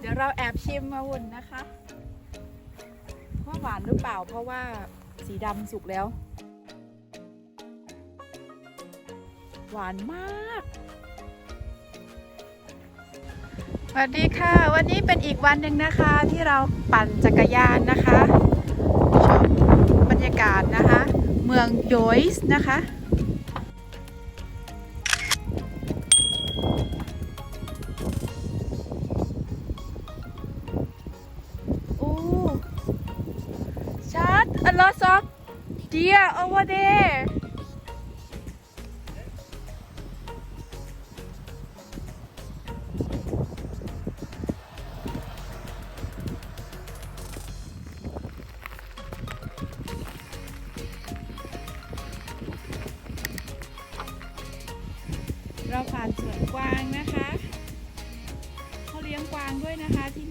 เดี๋ยวเราแอบชิมมาวุ่นนะคะว่าหวานหรือเปล่าเพราะว่าสีดำสุกแล้ว หวานมากสวัสดีค่ะ วันนี้เป็นอีกวันหนึ่งนะคะที่เราปั่นจักรยานนะคะชมบรรยากาศนะคะ เมืองโยส์นะคะ ชัด a lot of deer over there เราผ่านสวนกวางนะคะเขาเลี้ยงกวางด้วยนะคะที่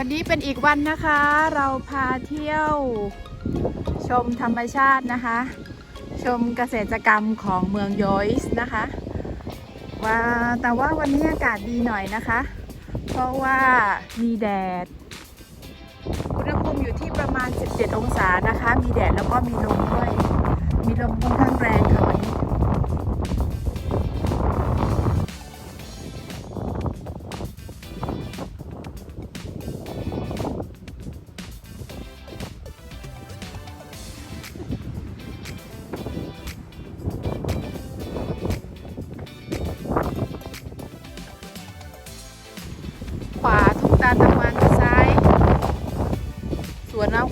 วันนี้เป็นอีกวันนะคะ เราพาเที่ยวชมธรรมชาตินะคะ ชมเกษตรกรรมของเมืองโยยส์นะคะว่าแต่ว่าวันนี้อากาศดีหน่อยนะคะ เพราะว่ามีแดด อุณหภูมิอยู่ที่ประมาณ 17 องศานะคะ มีแดดแล้วก็มีลมด้วย มีลมค่อนข้างแรงค่ะวันนี้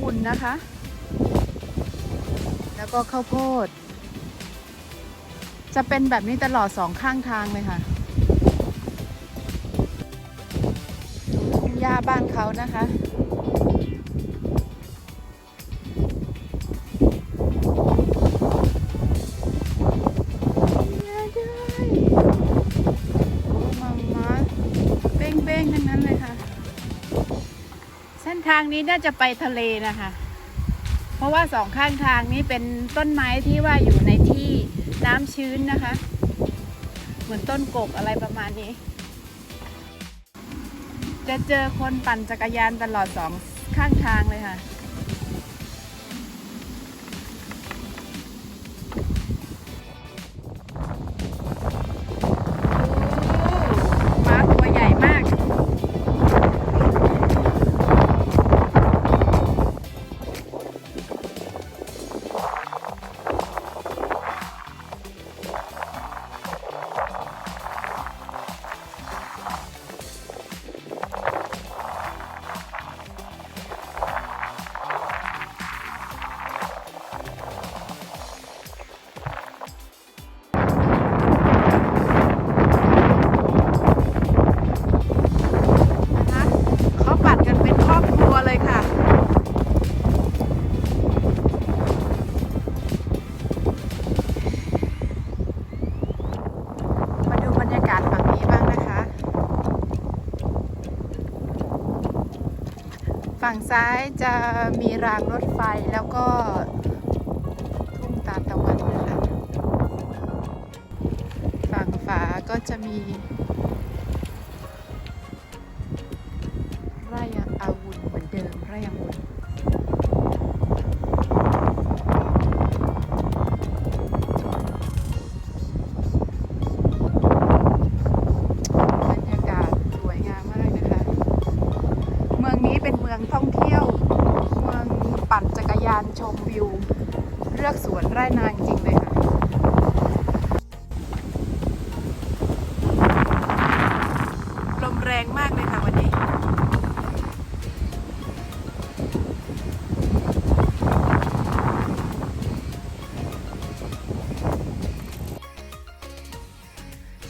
ุ่นนะคะ แล้วก็ข้าวโพด จะเป็นแบบนี้ตลอดสองข้างทางเลยค่ะดูทุ่งหญ้าบ้านเขานะคะางนี้น่าจะไปทะเลนะคะ เพราะว่าสองข้างทางนี้เป็นต้นไม้ที่ว่าอยู่ในที่น้ำชื้นนะคะ เหมือนต้นกกอะไรประมาณนี้ จะเจอคนปั่นจักรยานตลอดสองข้างทางเลยค่ะ ฝั่งซ้ายจะมีรางรถไฟแล้วก็ทุ่งตาลตะวันนะคะฝั่งฝาก็จะมี มืองนี้เมืองท่องเที่ยว เมืองปั่นจักรยานชมวิว เลือกสวนไร่นาจริงเลยค่ะลมแรงมากเลยค่ะวันนี้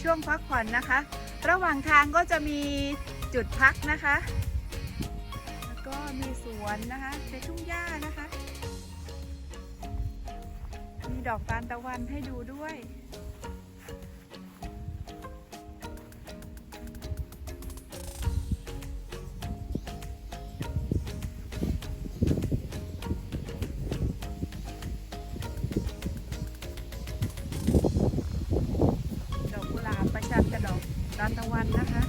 ช่วงพักผ่อนนะคะ ระหว่างทางก็จะมีจุดพักนะคะ มีสวนนะคะเป็นทุ่งหญ้านะคะ มีดอกทานตะวันให้ดูด้วยดอกกุหลาบประจันกับดอกทานตะวันนะคะ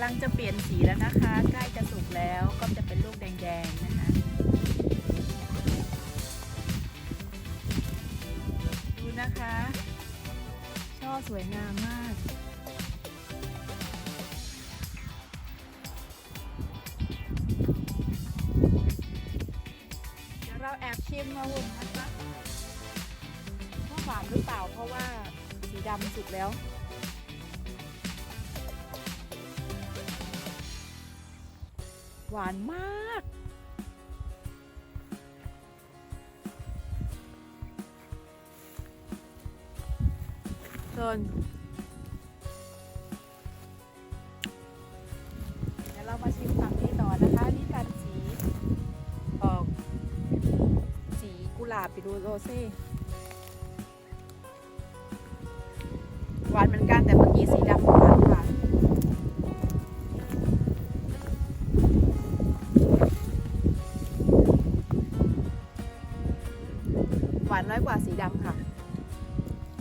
ำลังจะเปลี่ยนสีแล้วนะคะ ใกล้จะสุกแล้วก็จะเป็นลูกแดงๆนะคะ ดูนะคะ ช่อสวยงามมากเดี๋ยวเราแอบชิมมาหุ่นนะคะว่าหวานหรือเปล่าเพราะว่าสีดำสุกแล้ว หวานมากส่วนเดี๋ยวเรามาชิมฝั่งนี้ต่อนะคะนี่กันสีออกสีกุหลาบปิโรโรเซ่หวานเหมือนกันแต่เมื่อกี้สี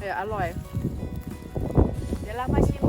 เอออร่อย เดี๋ยวเรามาชิม